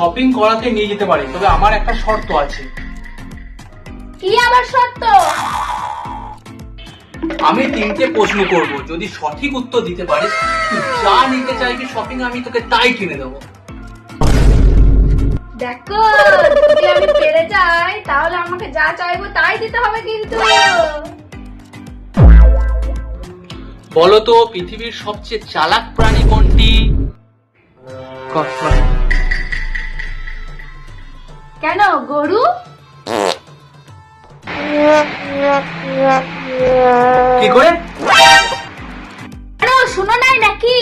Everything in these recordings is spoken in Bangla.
শপিং করাতে নিয়ে যেতে পারি তবে আমার একটা শর্ত আছে। কি আবার শর্ত? আমি তিনটে প্রশ্ন করব যদি সঠিক উত্তর দিতে পারিস যা নিতে চাইবি শপিং আমি তোকে তাই কিনে দেবো। দেখো যদি আমি পেরে যাই তাহলে আমাকে যা চাইব তাই দিতে হবে কিন্তু। বলো তো পৃথিবীর সবচেয়ে চালাক প্রাণী কোনটি? কচ্ছপ। কেন গরু? কি করে? শুনো নাই নাকি?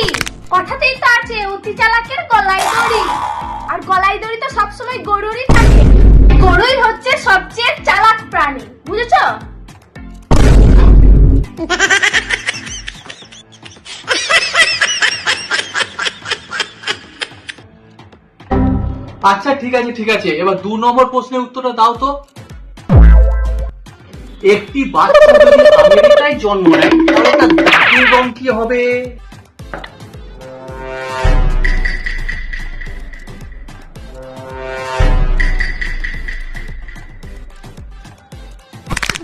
কথাতেই তো আছে অতি চালাকের গলায় দড়ি। আর গলায় দড়ি তো সবসময় গরুরই থাকে। গরুই হচ্ছে সবচেয়ে চালাক প্রাণী বুঝেছ? আচ্ছা ঠিক আছে ঠিক আছে। এবার দু নম্বর প্রশ্নের উত্তরটা দাও তো। একটি বাচ্চা যদি আমেরিকায় জন্ম নেয় তাহলে তার জাতির রং কি হবে?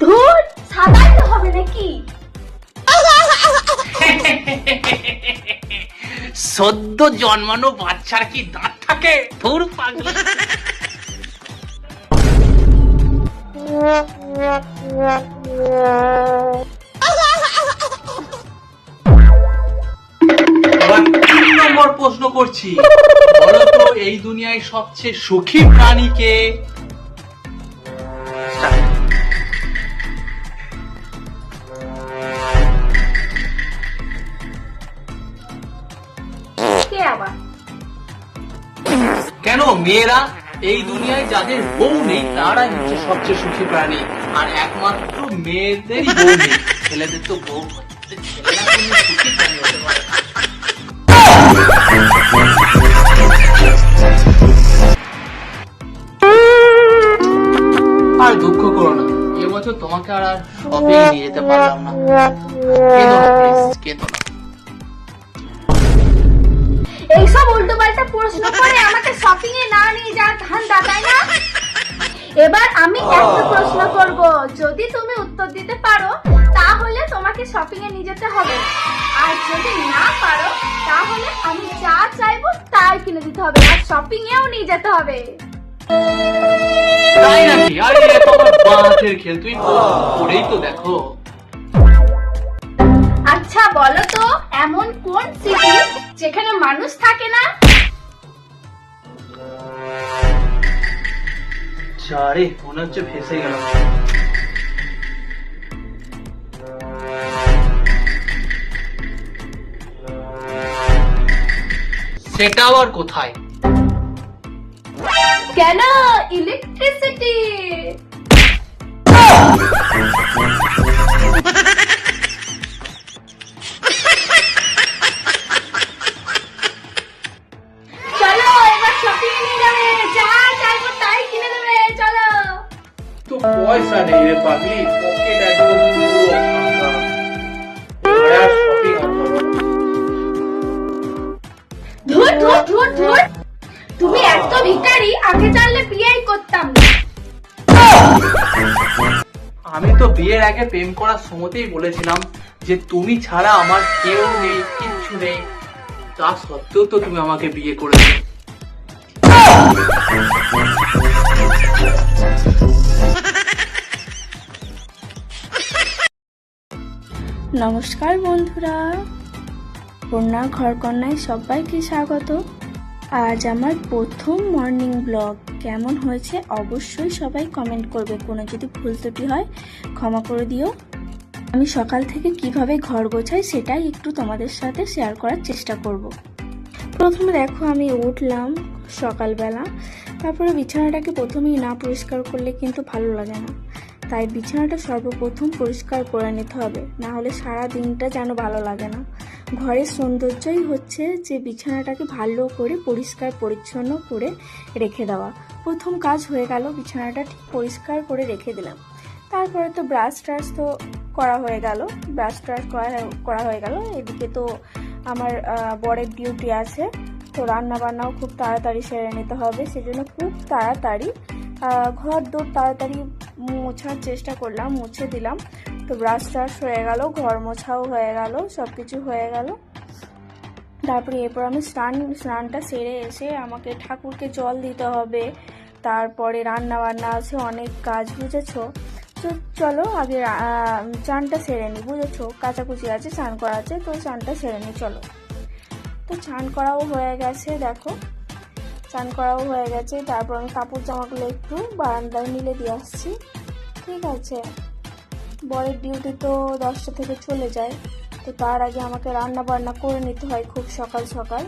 ধুর সাদাই তো হবে নাকি? সদ্য জন্মানো বাচ্চার কি দাঁত থাকে ধুর পাগলা। নম্বর প্রশ্ন করছি। বলতো এই দুনিয়ায় সবচেয়ে সুখী প্রাণী কে? মেয়েরা এই দুনিয়ায় যাদের বউ নেই, তারাই হচ্ছে সবচেয়ে সুখী প্রাণী। আর একমাত্র মেয়েদেরই বউ নেই, ছেলেদের তো বউ আর দুঃখ করো না, এবছর তোমাকে আর আর শপিং নিয়ে যেতে পারলাম না। না এইসব উল্টো পাল্টা প্রশ্ন করে আমাকে শপিং এ না নিয়ে যাওয়ার ধান্দা তাই না? এবার আমি একটা প্রশ্ন করব। যদি তুমি উত্তর দিতে পারো তাহলে তোমাকে শপিং এ নিয়ে যেতে হবে। আর যদি না পারো তাহলে আমি যা চাইব তাই কিনে দিতে হবে আর শপিং এও নিয়ে যেতে হবে। তাই নাকি? আরে এ তো আমার বাঁ খেল তুই করেই তো দেখো। আচ্ছা বলো তো এমন কোন সিটি যেখানে মানুষ থাকে না? আরে মনে হচ্ছে ফেসে গেল সেটা আবার কোথায় কেন ইলেকট্রিসিটি আগে প্রেম করার সময়তেই বলেছিলাম যে তুমি ছাড়া আমার কেউ নেই, কিচ্ছু নেই। তা সত্ত্বেও তো তুমি আমাকে বিয়ে করেছ। নমস্কার বন্ধুরা। কন্যা ঘরকন্যায় সবাইকে স্বাগত। আজ আমার প্রথম মর্নিং ব্লগ। কেমন হয়েছে অবশ্যই সবাই কমেন্ট করবে। কোনো যদি ভুল ত্রুটি হয়, ক্ষমা করে দিও। আমি সকাল থেকে কীভাবে ঘর গোছাই সেটাই একটু তোমাদের সাথে শেয়ার করার চেষ্টা করব। প্রথমে দেখো, আমি উঠলাম সকালবেলা। তারপরে বিছানাটাকে প্রথমেই না পরিষ্কার করলে কিন্তু ভালো লাগে না। তাই বিছানাটা সর্বপ্রথম পরিষ্কার করে নিতে হবে। না হলে সারা দিনটা যেন ভালো লাগে না। ঘরের সৌন্দর্যই হচ্ছে যে বিছানাটাকে ভালো করে পরিষ্কার পরিচ্ছন্ন করে রেখে দেওয়া। প্রথম কাজ হয়ে গেল বিছানাটা ঠিক পরিষ্কার করে রেখে দিলাম। তারপরে তো ব্রাশ ট্রাশ তো করা হয়ে গেল। ব্রাশ ট্রাশ করা হয়ে গেল। এদিকে তো আমার বরের ডিউটি আছে। তো রান্না বান্নাও খুব তাড়াতাড়ি সেরে নিতে হবে। সেজন্য খুব তাড়াতাড়ি ঘর দৌড় তাড়াতাড়ি মোছার চেষ্টা করলাম, মুছে দিলাম। তো ব্রাশ ট্রাশ হয়ে গেল, ঘর মোছাও হয়ে গেল সব কিছু হয়ে গেল। তারপরে এরপর আমি স্নান, স্নানটা সেরে এসে আমাকে ঠাকুরকে জল দিতে হবে। তারপরে রান্না বান্না আছে, অনেক কাজ, বুঝেছ? তো চলো, আগে চানটা সেরে নিই বুঝেছ? কাচাকুচি আছে স্নান করা আছে, তো চানটা সেরে নিই চলো। তো চান করাও হয়ে গেছে, দেখো। চান করাও হয়ে গেছে। তারপর আমি কাপড় জামাগুলো একটু বারান্দায় মিলে দিয়ে আসছি। ঠিক আছে। বরের ডিউটি তো দশটা থেকে চলে যায়। তো তার আগে আমাকে রান্না বান্না করে নিতে হয় খুব সকাল সকাল।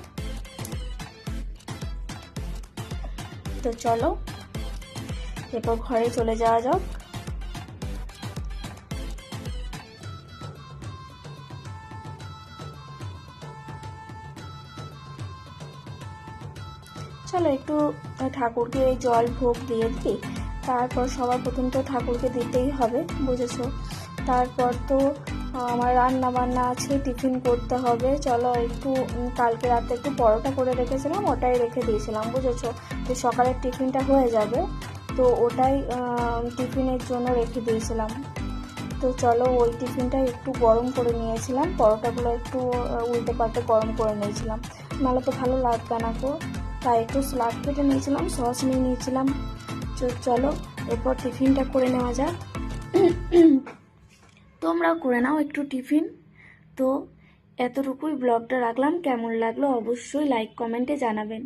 তো চলো, এরপর ঘরে চলে যাওয়া যাক। চলো একটু ঠাকুরকে জল ভোগ দিয়ে দিই। তারপর সবার প্রথম তো ঠাকুরকে দিতেই হবে, বুঝেছ? তারপর তো আমার রান্না বান্না আছে, টিফিন করতে হবে। চলো একটু কালকে রাতে একটু পরোটা করে রেখেছিলাম, ওটাই রেখে দিয়েছিলাম, বুঝেছ? তো সকালের টিফিনটা হয়ে যাবে, তো ওটাই টিফিনের জন্য রেখে দিয়েছিলাম। তো চলো ওই টিফিনটা একটু গরম করে নিয়েছিলাম, পরোটাগুলো একটু উল্টে পাল্টে গরম করে নিয়েছিলাম। নাহলে তো ভালো লাগবে না গো। তাই একটু স্লাদ কেটে নিয়েছিলাম, সস নিয়ে নিয়েছিলাম। চলো, এরপর টিফিনটা করে নেওয়া যাক। তোমরাও করে নাও একটু টিফিন। তো, এতটুকুই ব্লগটা রাখলাম। কেমন লাগল অবশ্যই লাইক, কমেন্টে জানাবেন।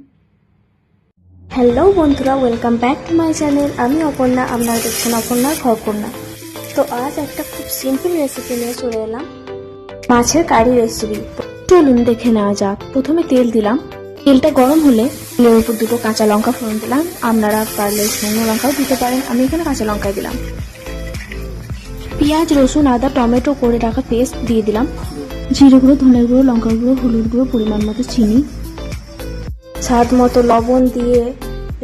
হ্যালো বন্ধুরা, welcome back to my channel. আমি অপর্ণা, আপনারা দেখছেন অপর্ণার ঘরকন্যা তো আজ একটা খুব সিম্পল রেসিপি নিয়ে চলে এলাম। মাছের কারি রেসিপি চলুন দেখে নেওয়া যাক। প্রথমে তেল দিলাম। তেলটা গরম হলে তেলের উপর দুটো কাঁচা লঙ্কা ফোড়ন দিলাম। আপনারা পারলে শুকনো লঙ্কাও দিতে পারেন। আমি এখানে কাঁচা লঙ্কা দিলাম। পেঁয়াজ, রসুন, আদা, টমেটো করে রাখা পেস্ট দিয়ে দিলাম। জিরে গুঁড়ো, ধনে গুঁড়ো, লঙ্কা গুঁড়ো, হলুদ গুঁড়ো, পরিমাণ মতো চিনি। স্বাদ মতো লবণ দিয়ে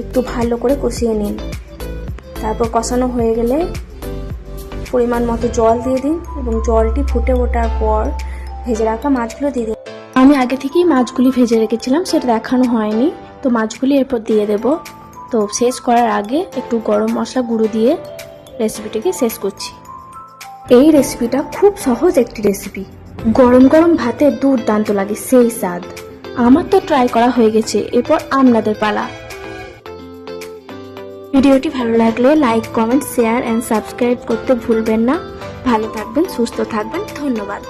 একটু ভালো করে কষিয়ে নিন। তারপর কষানো হয়ে গেলে পরিমাণ মতো জল দিয়ে দিন এবং জলটি ফুটে ওঠার পর ভেজে রাখা মাছগুলো দিয়ে দিন। আগে থেকেই মাছগুলি ভেজে রেখেছিলাম, সেটা দেখানো হয়নি। তো মাছগুলি এরপর দিয়ে দেব। তো শেষ করার আগে একটু গরম মশলা গুঁড়ো দিয়ে রেসিপিটিকে শেষ করছি। এই রেসিপিটা খুব সহজ একটি রেসিপি। গরম গরম ভাতে দুর্দান্ত লাগে, সেই স্বাদ। আমার তো ট্রাই করা হয়ে গেছে, এরপর আপনাদের পালা। ভিডিওটি ভালো লাগলে like, comment, share and subscribe করতে ভুলবেন না। ভালো থাকবেন, সুস্থ থাকবেন, ধন্যবাদ।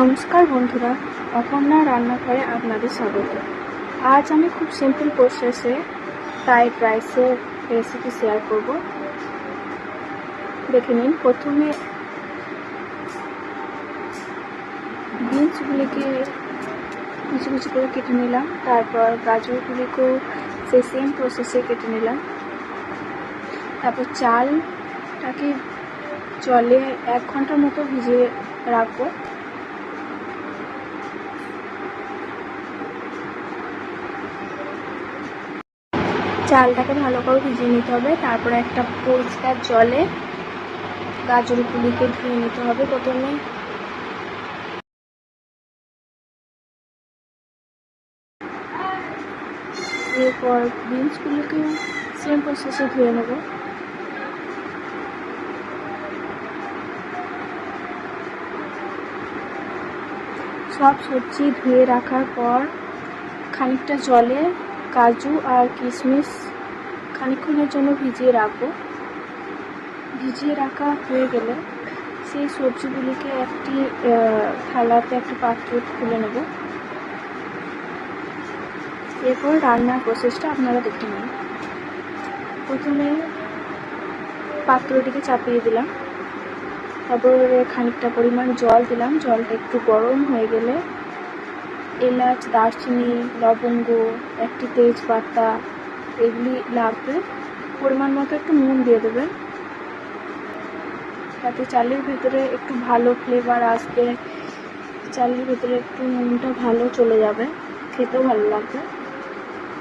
নমস্কার বন্ধুরা, অপর্ণা রান্নাঘরে আপনাদের স্বাগত। আজ আমি খুব সিম্পল প্রসেসে ফ্রাইড রাইসের রেসিপি শেয়ার করব। দেখে নিন, প্রথমে বিনসগুলিকে কুচি কুচি করে কেটে নিলাম, তারপর গাজরগুলিকেও সেই সেম প্রসেসে কেটে নিলাম। তারপর চালটাকে জলে এক ঘণ্টার মতো ভিজিয়ে রাখব। চালটাকে ভালো করে ভিজিয়ে নিতে হবে। তারপরে একটা পরিষ্কার জলে গাজরগুলিকে ধুয়ে নিতে হবে প্রথমে। এরপর বিনসগুলোকে সেম প্রসেসে ধুয়ে নেব। সব সবজি ধুয়ে রাখার পর খানিকটা জলে কাজু আর কিশমিশ খানিকক্ষণের জন্য ভিজিয়ে রাখব। ভিজিয়ে রাখা হয়ে গেলে সেই সবজিগুলিকে একটি থালাতে একটি পাত্র তুলে নেব। এরপর রান্নার প্রসেসটা আপনারা দেখে নিন। প্রথমে পাত্রটিকে চাপিয়ে দিলাম। তারপর খানিকটা পরিমাণ জল দিলাম। জলটা একটু গরম হয়ে গেলে এলাচ, দারচিনি, লবঙ্গ, একটি তেজপাতা, এগুলি লাগবে। পরিমাণ মতো একটু নুন দিয়ে দেবেন। তাতে চালের ভিতরে একটু ভালো ফ্লেভার আসবে। চালের ভিতরে একটু নুনটা ভালো চলে যাবে। খেতেও ভালো লাগবে।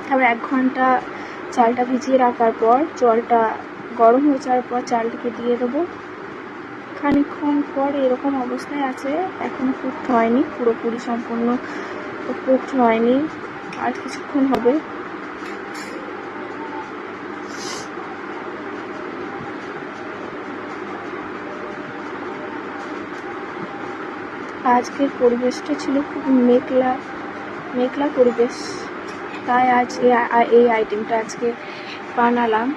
তারপর এক ঘণ্টা চালটা ভিজিয়ে রাখার পর, জলটা গরম হয়ে যাওয়ার পর চালটিকে দিয়ে দেবো। খানিকক্ষণ পর এরকম অবস্থায় আছে। এখনও কুকড হয়নি। পুরোপুরি সম্পূর্ণ কুকড হয়নি। আর কিছুক্ষণ হবে। আজকের পরিবেশটা ছিল খুব মেঘলা মেঘলা পরিবেশ। তাই আজকে আ- এই আইটেমটা আজকে বানালাম।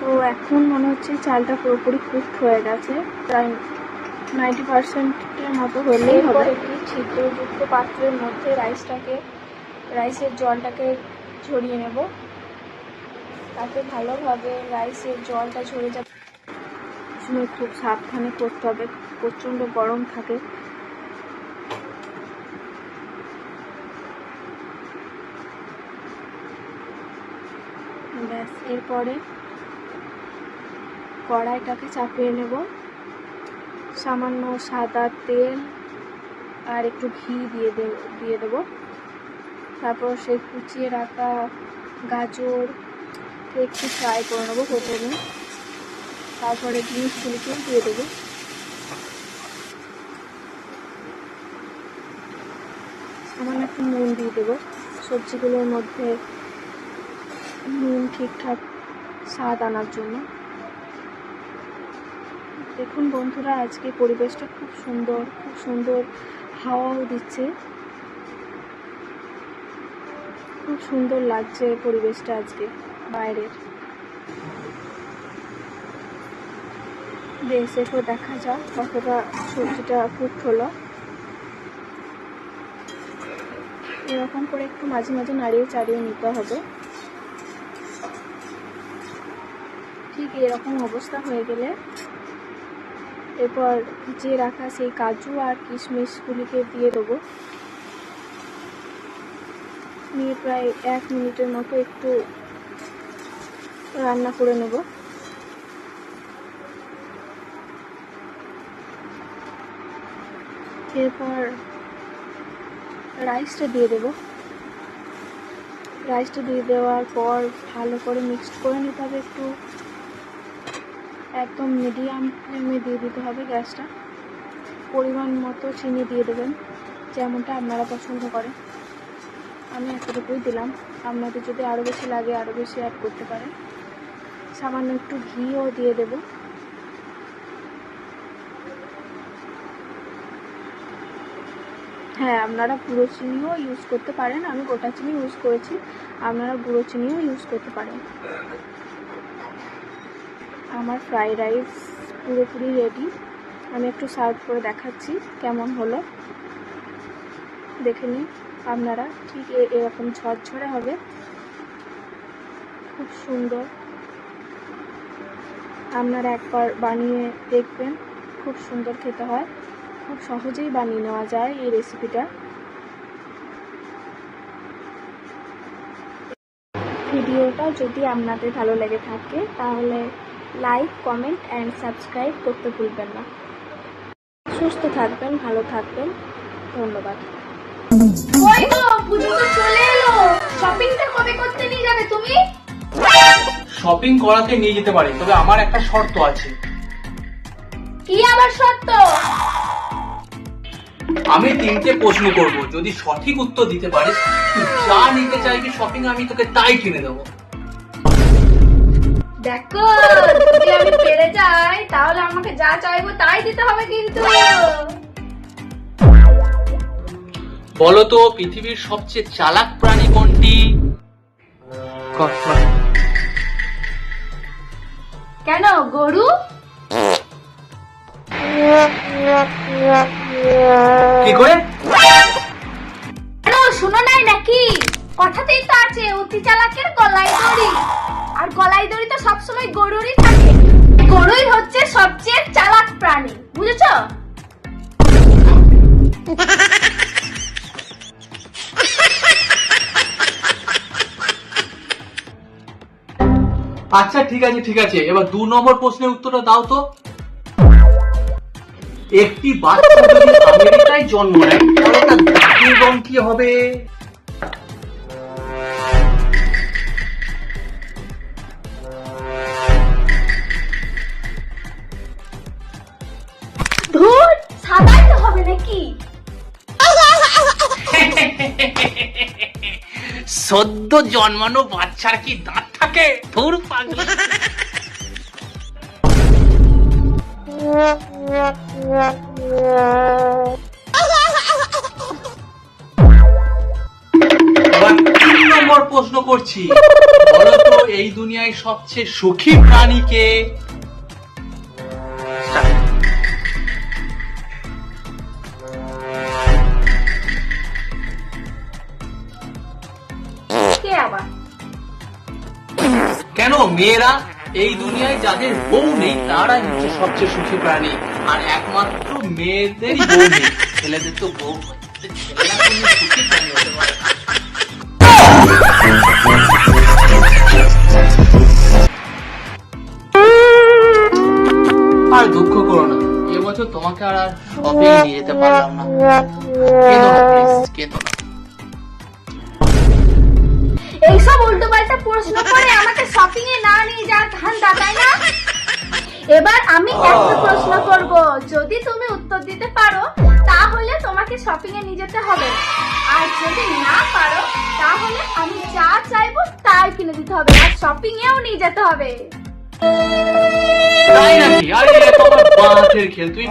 তো এখন মনে হচ্ছে চালটা পুরোপুরি কুকড হয়ে গেছে। প্রায় নাইনটি পার্সেন্টের মতো হলেই হবে। একটি ছিদ্রযুক্ত পাত্রের মধ্যে রাইসটাকে রাইসের জলটাকে ঝরিয়ে নেব। তাতে ভালোভাবে রাইসের জলটা ঝরে যাবে। সময় খুব সাবধানে করতে হবে প্রচণ্ড গরম থাকে। ব্যাস এরপরে কড়াইটাকে চাপিয়ে নেব। সামান্য সাদা তেল আর একটু ঘি দিয়ে দিয়ে দেবো। তারপর সেই কুচিয়ে রাখা গাজর একটু ফ্রাই করে নেব প্রথমে। তারপরে জিনিসগুলিকে দিয়ে দেবো। সামান্য একটু নুন দিয়ে দেবো। সবজিগুলোর মধ্যে নুন ঠিকঠাক স্বাদ আনার জন্য। দেখুন বন্ধুরা, আজকে পরিবেশটা খুব সুন্দর খুব সুন্দর হাওয়াও দিচ্ছে। খুব সুন্দর লাগছে পরিবেশটা আজকে বাইরের। বেশ, এরপর দেখা যাক কতটা সবজিটা কুকড হলো। এরকম করে একটু মাঝে মাঝে নাড়িয়ে চাড়িয়ে নিতে হবে। ঠিক এরকম অবস্থা হয়ে গেলে এরপর যে রাখা সেই কাজু আর কিশমিশগুলিকে দিয়ে দেবো। নিয়ে প্রায় এক মিনিটের মতো একটু রান্না করে নেব। এরপর রাইসটা দিয়ে দেবো। রাইসটা দিয়ে দেওয়ার পর ভালো করে মিক্সড করে নিতে হবে একটু। একদম মিডিয়াম ফ্লেমে দিয়ে দিতে হবে গ্যাসটা। পরিমাণ মতো চিনি দিয়ে দেবেন, যেমনটা আপনারা পছন্দ করেন। আমি এতটুকুই দিলাম। আপনাদের যদি আরও বেশি লাগে আরও বেশি অ্যাড করতে পারেন। সামান্য একটু ঘিও দিয়ে দেব। হ্যাঁ আপনারা গুঁড়ো চিনিও ইউজ করতে পারেন। আমি গোটা চিনি ইউজ করেছি। আপনারা গুঁড়ো চিনিও ইউজ করতে পারেন। আমার ফ্রাইড রাইস পুরোপুরি রেডি আমি একটু সার্ভ করে দেখাচ্ছি কেমন হলো। দেখে নিন আপনারা ঠিক এরকম ঝরঝরে হবে। খুব সুন্দর। আপনারা একবার বানিয়ে দেখবেন, খুব সুন্দর খেতে হয়। খুব সহজেই বানিয়ে নেওয়া যায় এই রেসিপিটা ভিডিওটা যদি আপনাদের ভালো লেগে থাকে, তাহলে লাইক কমেন্ট অ্যান্ড সাবস্ক্রাইব করতে ভুলবেন না। সুস্থ থাকবেন ভালো থাকবেন। ধন্যবাদ। ওই গো পুজো তো চলে এলো। শপিংটা কবে করতে নিয়ে যাবে তুমি? শপিং করাতে নিয়ে যেতে পারি তবে আমার একটা শর্ত আছে। কি আবার সত্য আমি তিনটে প্রশ্ন করব যদি সঠিক উত্তর দিতে পারিস তুই যা নিতে চাইবি শপিং আমি তোকে তাই কিনে দেবো। দেখো যদি আমি পেরে যাই তাহলে আমাকে যা চাইব তাই দিতে হবে কিন্তু। বলো তো পৃথিবীর সবচেয়ে চালাক প্রাণী কোনটি? কেন গরু? কি করে? কেন শোনো নাই নাকি? কথাতেই তো আছে অতি চালাকের গলায় দড়ি। আর গলায় দড়ি তো সবসময় গরুরই থাকে। গরুই হচ্ছে সবচেয়ে চালাক প্রাণী, বুঝেছ? আচ্ছা ঠিক আছে ঠিক আছে। এবার দু নম্বর প্রশ্নের উত্তরটা দাও তো। একটি বাচ্চা যদি আমেরিকায় জন্ম নেয়, তাহলে তার রং কি হবে? সদ্য জন্মানো বাচ্চার কি দাঁত থাকে? ধুর পাগল। নম্বর প্রশ্ন করছি। বলো তো, এই দুনিয়ায় সবচেয়ে সুখী প্রাণী কে কে? মেয়েরা এই দুনিয়ায় যাদের বউ নেই, তারাই হচ্ছে সবচেয়ে সুখী প্রাণী। আর একমাত্র নেই। ছেলেদের তো বউ আর দুঃখ করো না এবছর তোমাকে আর শপিং নিয়ে যেতে পারলাম না। প্রশ্ন করে আমাকে শপিং এ না নিয়ে যাওয়ার ধান্দা তাই না? এবার আমি একটা প্রশ্ন করব। যদি তুমি উত্তর দিতে পারো তাহলে তোমাকে শপিং এ নিয়ে যেতে হবে। আর যদি না পারো তাহলে আমি যা চাইব তাই কিনে দিতে হবে আর শপিং এও নিয়ে যেতে হবে। তাই নাকি? আরে এটা তো খেল তুমি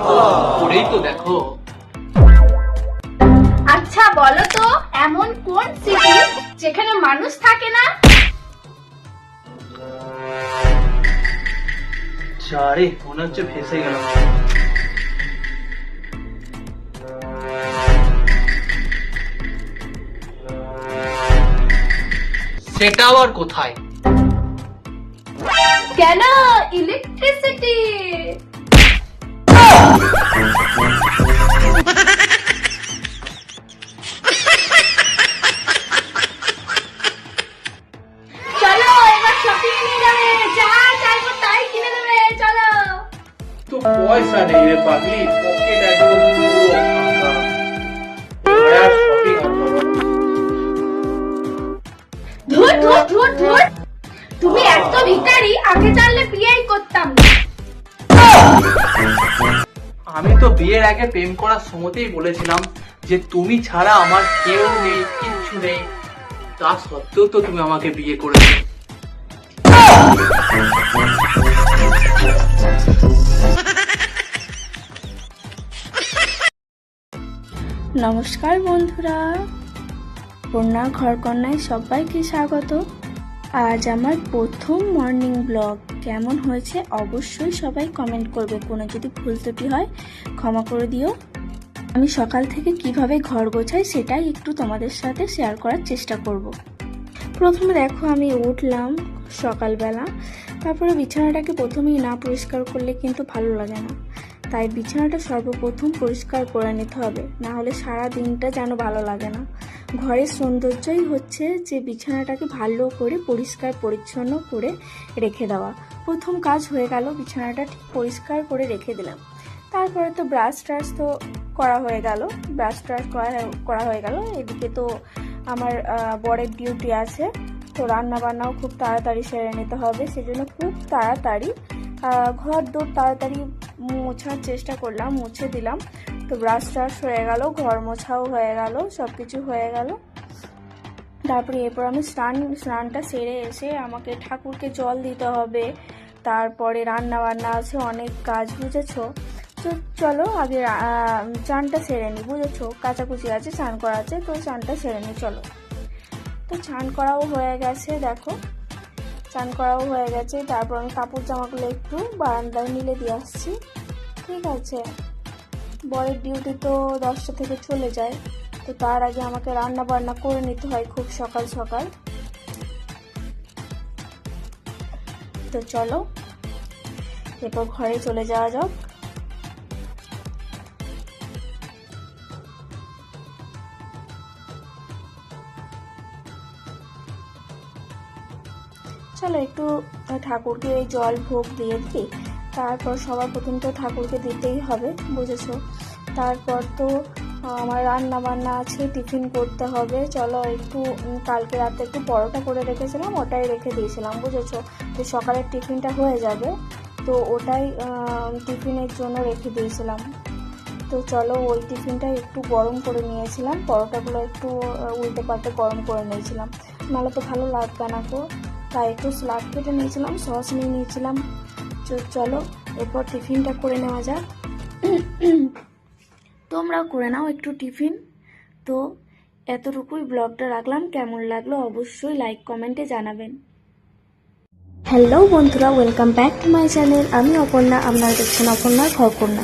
করেই তো দেখো। আচ্ছা বলো তো এমন কোন সিটি যেখানে মানুষ থাকে না? আরে মনে হচ্ছে ফেসে গেল সেটা আবার কোথায়? কেন? ইলেকট্রিসিটি পয়সা নেই রে পাগলি পকেট একদম পুরো। ধুর ধুর ধুর ধুর। তুমি এত ভিখারি আগে জানলে বিয়েই করতাম। আমি তো বিয়ের আগে প্রেম করার সময়তেই বলেছিলাম যে তুমি ছাড়া আমার কেউ নেই কিচ্ছু নেই। তা সত্ত্বেও তো তুমি আমাকে বিয়ে করেছ। নমস্কার বন্ধুরা। পূর্ণার ঘরকন্যায় সবাইকে স্বাগত। আজ আমার প্রথম মর্নিং ব্লগ কেমন হয়েছে অবশ্যই সবাই কমেন্ট করবে। কোনো যদি ভুল ত্রুটি হয়, ক্ষমা করে দিও। আমি সকাল থেকে কীভাবে ঘর গোছাই সেটাই একটু তোমাদের সাথে শেয়ার করার চেষ্টা করব। প্রথমে দেখো আমি উঠলাম সকালবেলা। তারপরে বিছানাটাকে প্রথমেই না পরিষ্কার করলে কিন্তু ভালো লাগে না। তাই বিছানাটা সর্বপ্রথম পরিষ্কার করে নিতে হবে না হলে সারা দিনটা যেন ভালো লাগে না। ঘরের সৌন্দর্যই হচ্ছে যে বিছানাটাকে ভালো করে পরিষ্কার পরিচ্ছন্ন করে রেখে দেওয়া। প্রথম কাজ হয়ে গেল, বিছানাটা ঠিক পরিষ্কার করে রেখে দিলাম। তারপরে তো ব্রাশ ট্রাশ তো করা হয়ে গেল ব্রাশ ট্রাশ করা হয়ে গেল। এদিকে তো আমার বরের ডিউটি আছে। তো রান্না বান্নাও খুব তাড়াতাড়ি সেরে নিতে হবে, সেজন্য খুব তাড়াতাড়ি ঘর দৌড় তাড়াতাড়ি মোছার চেষ্টা করলাম, মুছে দিলাম। তো ব্রাশ ট্রাশ হয়ে গেল, ঘর মোছাও হয়ে গেল সব কিছু হয়ে গেল। তারপরে এরপর আমি স্নান, স্নানটা সেরে এসে আমাকে ঠাকুরকে জল দিতে হবে। তারপরে রান্না বান্না আছে, অনেক কাজ, বুঝেছ? তো চলো, আগে চানটা সেরে নিই বুঝেছ? কাচাকুচি আছে, চান করা আছে, তো চানটা সেরে নিই চলো। তো চান করাও হয়ে গেছে, দেখো। চান করাও হয়ে গেছে, তারপর আমি কাপড় জামাগুলো একটু বারান্দায় মিলে দিয়ে আসছি, ঠিক আছে? বরের ডিউটি তো দশটা থেকে চলে যায়, তো তার আগে আমাকে রান্না বান্না করে নিতে হয় খুব সকাল সকাল। তো চলো, এরপর ঘরে চলে যাওয়া যাক। চলো একটু ঠাকুরকে এই জল ভোগ দিয়ে দিই। তারপর সবার প্রথম তো ঠাকুরকে দিতেই হবে, বুঝেছ? তারপর তো আমার রান্না বান্না আছে, টিফিন করতে হবে। চলো একটু কালকে রাতে একটু পরোটা করে রেখেছিলাম, ওটাই রেখে দিয়েছিলাম, বুঝেছ? তো সকালের টিফিনটা হয়ে যাবে, তো ওটাই টিফিনের জন্য রেখে দিয়েছিলাম। তো চলো ওই টিফিনটা একটু গরম করে নিয়েছিলাম, পরোটাগুলো একটু উল্টে পাল্টে গরম করে নিয়েছিলাম। নাহলে তো ভালো লাগবে না গো। তাই একটু স্লাদ কেটে নিয়েছিলাম সস নিয়ে নিয়েছিলাম। চলো, এরপর টিফিনটা করে নেওয়া যাক। তোমরাও করে নাও একটু টিফিন। তো, এতটুকুই ব্লগটা রাখলাম। কেমন লাগল অবশ্যই লাইক কমেন্টে জানাবেন। হ্যালো বন্ধুরা welcome back to my channel আমি অপর্ণা, আপনারা দেখছেন অপর্ণার ঘরকন্যা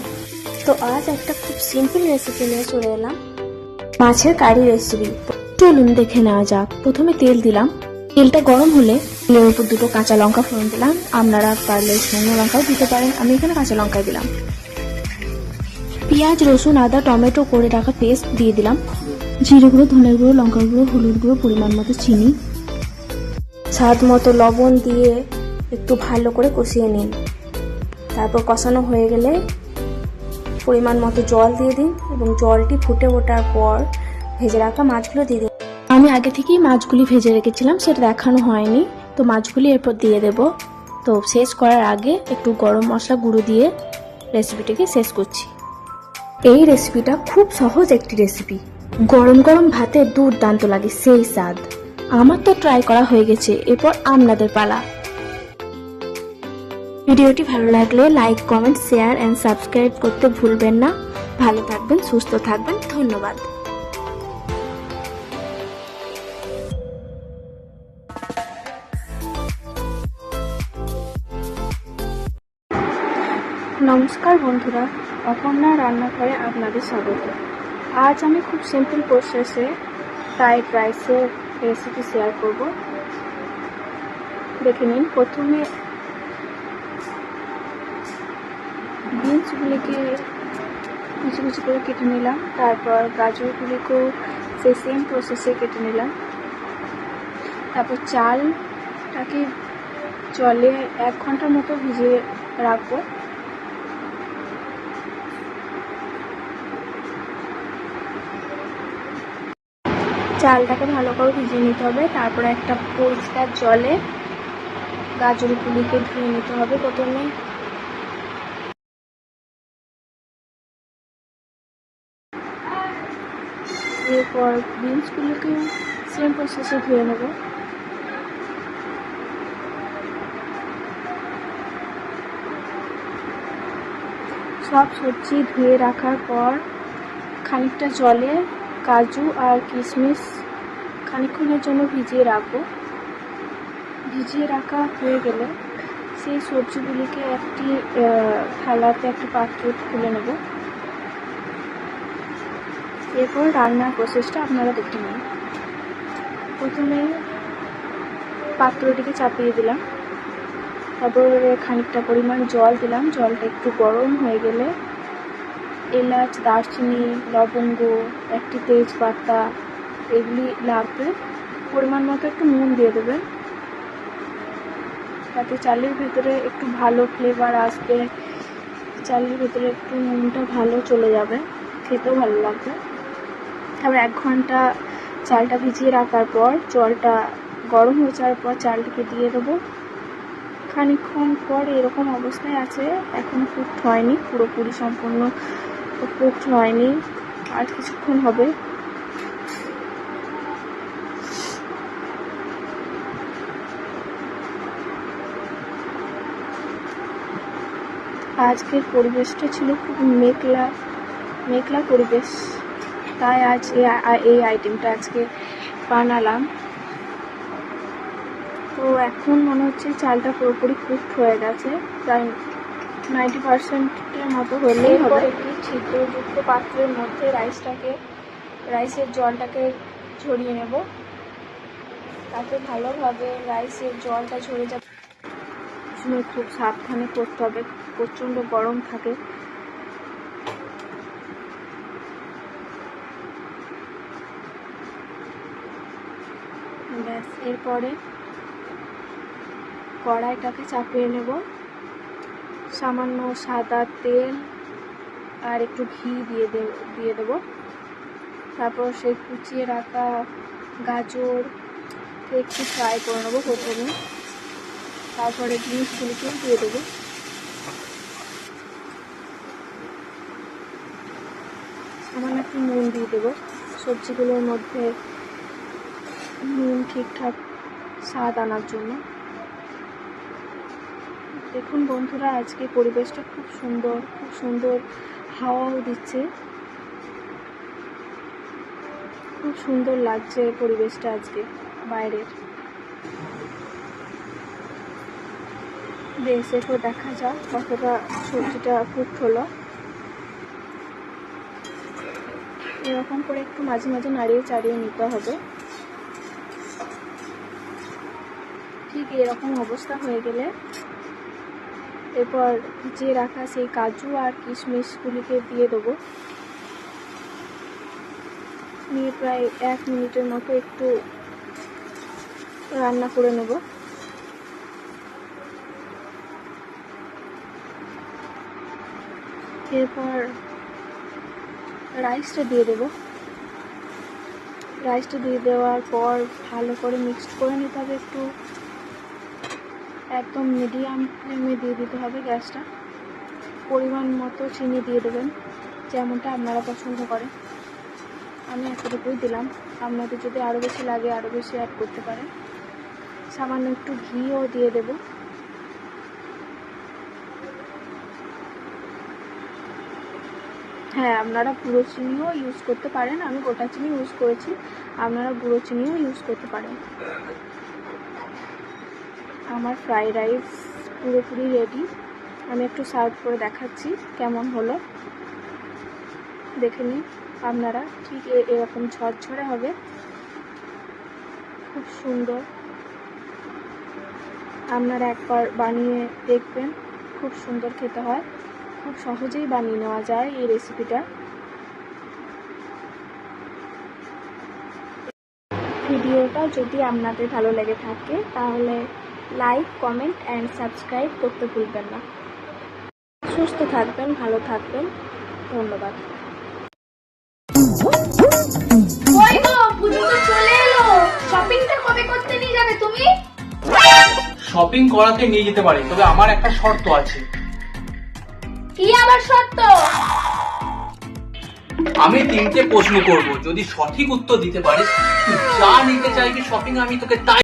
তো আজ একটা খুব সিম্পল রেসিপি নিয়ে চলে এলাম। মাছের কারি রেসিপি চলুন দেখে নেওয়া যাক। প্রথমে তেল দিলাম। তেলটা গরম হলে তেলের উপর দুটো কাঁচা লঙ্কা ফোড়ন দিলাম। আপনারা পারলে শুকনো লঙ্কাও দিতে পারেন। আমি এখানে কাঁচা লঙ্কা দিলাম। পেঁয়াজ, রসুন, আদা, টমেটো করে রাখা পেস্ট দিয়ে দিলাম। জিরে গুঁড়ো ধনের গুঁড়ো লঙ্কা গুঁড়ো, হলুদ গুঁড়ো, পরিমাণ মতো চিনি। স্বাদ মতো লবণ দিয়ে একটু ভালো করে কষিয়ে নিন। তারপর কষানো হয়ে গেলে পরিমাণ মতো জল দিয়ে দিন এবং জলটি ফুটে ওঠার পর ভেজে রাখা মাছগুলো দিয়ে দিন। আগে থেকেই মাছগুলি ভেজে রেখেছিলাম, সেটা দেখানো হয়নি। তো মাছগুলি এরপর দিয়ে দেব। তো শেষ করার আগে একটু গরম মশলা গুঁড়ো দিয়ে রেসিপিটিকে শেষ করছি। এই রেসিপিটা খুব সহজ একটি রেসিপি। গরম গরম ভাতে দুর্দান্ত লাগে, সেই স্বাদ। আমার তো ট্রাই করা হয়ে গেছে, এরপর আপনাদের পালা। ভিডিওটি ভালো লাগলে like, comment, share and subscribe করতে ভুলবেন না। ভালো থাকবেন, সুস্থ থাকবেন, ধন্যবাদ। নমস্কার বন্ধুরা, অপর্ণা রান্নাঘরে আপনাদের স্বাগত। আজ আমি খুব সিম্পল প্রসেসে ফ্রাইড রাইসের রেসিপি শেয়ার করব। দেখে নিন, প্রথমে বিনসগুলিকে কিছু কিছু করে কেটে নিলাম, তারপর গাজরগুলিকেও সেই সেম প্রসেসে কেটে নিলাম। তারপর চালটাকে জলে এক ঘণ্টার মতো ভিজিয়ে রাখব। চালটাকে ভালো করে ভিজিয়ে নিতে হবে। তারপরে একটা পরিষ্কার জলে গাজরগুলিকে ধুয়ে নিতে হবে প্রথমে। এরপর বিনসগুলোকে সেম প্রসেসে ধুয়ে নেব। সব সবজি ধুয়ে রাখার পর খানিকটা জলে কাজু আর কিশমিশ খানিকক্ষণের জন্য ভিজিয়ে রাখব। ভিজিয়ে রাখা হয়ে গেলে সেই সবজিগুলিকে একটি থালাতে একটি পাত্র তুলে নেব। এরপর রান্নার প্রসেসটা আপনারা দেখে নিন। প্রথমে পাত্রটিকে চাপিয়ে দিলাম। তারপর খানিকটা পরিমাণ জল দিলাম। জলটা একটু গরম হয়ে গেলে এলাচ, দারচিনি, লবঙ্গ, একটি তেজপাতা, এগুলি লাগবে। পরিমাণ মতো একটু নুন দিয়ে দেবেন। তাতে চালের ভেতরে একটু ভালো ফ্লেভার আসবে। চালের ভেতরে একটু নুনটা ভালো চলে যাবে। খেতেও ভালো লাগবে। তারপর এক ঘণ্টা চালটা ভিজিয়ে রাখার পর, জলটা গরম হয়ে যাওয়ার পর চালটিকে দিয়ে দেবো। খানিকক্ষণ পর এরকম অবস্থায় আছে। এখনও কুকড হয়নি। পুরোপুরি সম্পূর্ণ কুকড হয়নি। আর কিছুক্ষণ হবে। আজকের পরিবেশটা ছিল খুব মেঘলা মেঘলা পরিবেশ। তাই আজ এই আইটেমটা আজকে বানালাম। তো এখন মনে হচ্ছে চালটা পুরোপুরি কুকড হয়ে গেছে। প্রায় নাইনটি পার্সেন্টের মতো হলেই হবে। একটি ছিদ্রযুক্ত পাত্রের মধ্যে রাইসটাকে রাইসের জলটাকে ঝরিয়ে নেব। তাতে ভালোভাবে রাইসের জলটা ঝরে যাবে। সময় খুব সাবধানে করতে হবে প্রচণ্ড গরম থাকে। ব্যাস এরপরে কড়াইটাকে চাপিয়ে নেব। সামান্য সাদা তেল আর একটু ঘি দিয়ে দিয়ে দেবো। তারপর সেই কুচিয়ে রাখা গাজর একটু ফ্রাই করে নেব প্রথমে। তারপরে বিনসগুলিকেও দিয়ে দেবো। সামান্য একটু নুন দিয়ে দেবো। সবজিগুলোর মধ্যে নুন ঠিকঠাক স্বাদ আনার জন্য। দেখুন বন্ধুরা, আজকে পরিবেশটা খুব সুন্দর খুব সুন্দর হাওয়াও দিচ্ছে। খুব সুন্দর লাগছে পরিবেশটা আজকে বাইরের। বেশ একটু দেখা যাক কতটা সবজিটা কুক হলো। এরকম করে একটু মাঝে মাঝে নাড়িয়ে চাড়িয়ে নিতে হবে। ঠিক এরকম অবস্থা হয়ে গেলে এরপর যে রাখা সেই কাজু আর কিশমিশগুলিকে দিয়ে দেবো। নিয়ে প্রায় এক মিনিটের মতো একটু রান্না করে নেব। এরপর রাইসটা দিয়ে দেবো। রাইসটা দিয়ে দেওয়ার পর ভালো করে মিক্সড করে নিতে হবে একটু। একদম মিডিয়াম ফ্লেমে দিয়ে দিতে হবে গ্যাসটা। পরিমাণ মতো চিনি দিয়ে দেবেন, যেমনটা আপনারা পছন্দ করেন। আমি এতটুকুই দিলাম। আপনাদের যদি আরও বেশি লাগে আরও বেশি অ্যাড করতে পারেন। সামান্য একটু ঘিও দিয়ে দেবো। হ্যাঁ আপনারা গুঁড়ো চিনিও ইউজ করতে পারেন। আমি গোটা চিনি ইউজ করেছি। আপনারা গুঁড়ো চিনিও ইউজ করতে পারেন। আমার ফ্রাইড রাইস পুরোপুরি রেডি আমি একটু সার্ভ করে দেখাচ্ছি কেমন হলো। দেখে নিন আপনারা ঠিক এরকম ঝরঝরে হবে। খুব সুন্দর। আপনারা একবার বানিয়ে দেখবেন, খুব সুন্দর খেতে হয়। খুব সহজেই বানিয়ে নেওয়া যায় এই রেসিপিটা ভিডিওটা যদি আপনাদের ভালো লেগে থাকে, তাহলে লাইক কমেন্ট অ্যান্ড সাবস্ক্রাইব করতে ভুলবেন না। সুস্থ থাকবেন ভালো থাকবেন। ধন্যবাদ। ওই গো পুজো তো চলে এলো। শপিংটা কবে করতে নিয়ে যাবে তুমি? শপিং করাতে নিয়ে যেতে পারি তবে আমার একটা শর্ত আছে। কি আবার সত্য আমি তিনটে প্রশ্ন করব যদি সঠিক উত্তর দিতে পারিস তুই যা নিতে চাইবি শপিং আমি তোকে তাই